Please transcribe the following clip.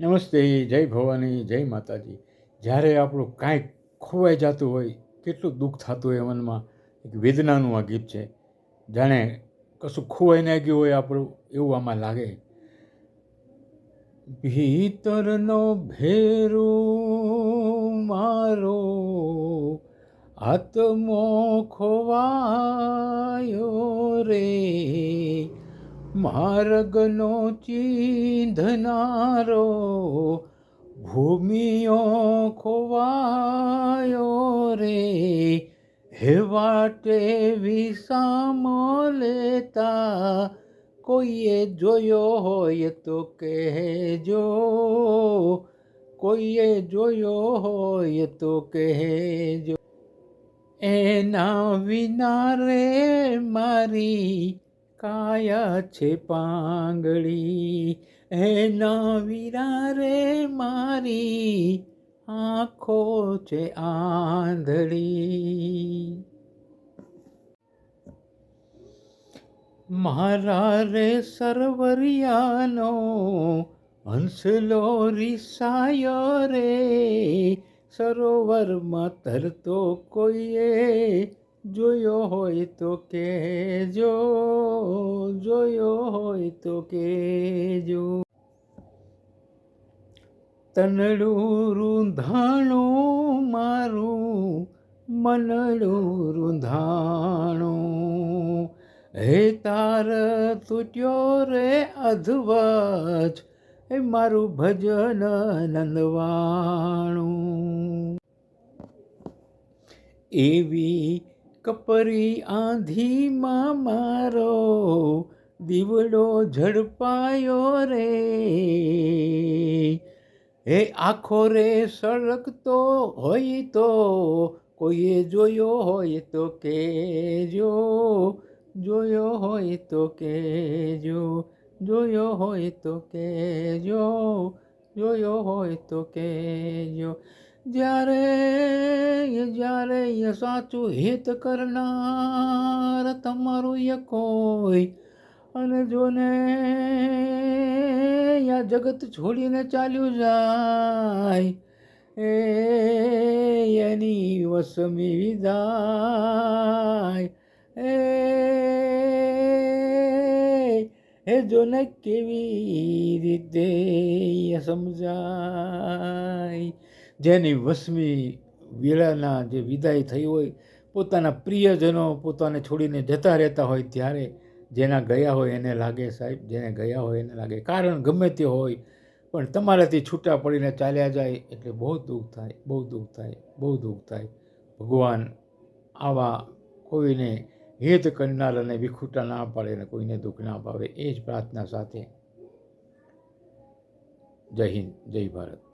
નમસ્તે, જય ભવાની, જય માતાજી. જ્યારે આપણું કાંઈક ખોવાઈ જતું હોય, કેટલું દુઃખ થતું હોય મનમાં, એક વેદનાનું આ ગીત છે. જાણે કશું ખોવાઈ ના ગયું હોય આપણું, એવું આમાં લાગે. ભીતરનો ભેરો મારો આત્મો ખોવાયો રે. માર્ગનો ચીંધનારો હે વાટે વિસામો લેતા, કોઈએ જોયો હોય તો કહેજો. કોઈએ જોયો હોય તો કહેજો. એના વિના રે મારી કાયા છે પાંગળી. એના વિના રે મારી આંખો છે આંધળી. મારા રે સરવરિયાનો હંસલો રિસાયો રે. સરોવરમાં તરતો કોઈએ જોયો હોય તો કેજો, જોયો હોય તો કેજો. તનડું રૂંધાણું મારું મનડું રૂંધાણું હે તાર તૂટ્યો રે અધવચ એ મારું ભજન નંદવાણું. એવી કપરી આંધીમાં મારો દીવડો ઝડપાયો રે. હે આખો રે સળગતો હોય તો, કોઈએ જોયો હોય તો કેજો, જોયો હોય તો કેજો, જોયો હોય તો કેજો, જોયો હોય તો કેજો. જ્યારે જ્યારે એ સાચું હિત કરનાર તમારું એ કોઈ અને જોને જગત છોડીને ચાલ્યું જાય. એ એની વસમી વિદાય. એ જોને કેવી રીતે સમજાય. જેની વસમી વેળાના જે વિદાય થઈ હોય, પોતાના પ્રિયજનો પોતાને છોડીને જતા રહેતા હોય ત્યારે જેના ગયા હોય એને લાગે સાહેબ, જેને ગયા હોય એને લાગે. કારણ ગમે તે હોય, પણ તમારાથી છૂટા પડીને ચાલ્યા જાય એટલે બહુ દુઃખ થાય, બહુ દુઃખ થાય, બહુ દુઃખ થાય. ભગવાન આવા કોઈને હેત કરનાર અને વિખૂટા ના પાડે અને કોઈને દુઃખ ના પાવે એ જ પ્રાર્થના સાથે. જય હિન્દ, જય ભારત.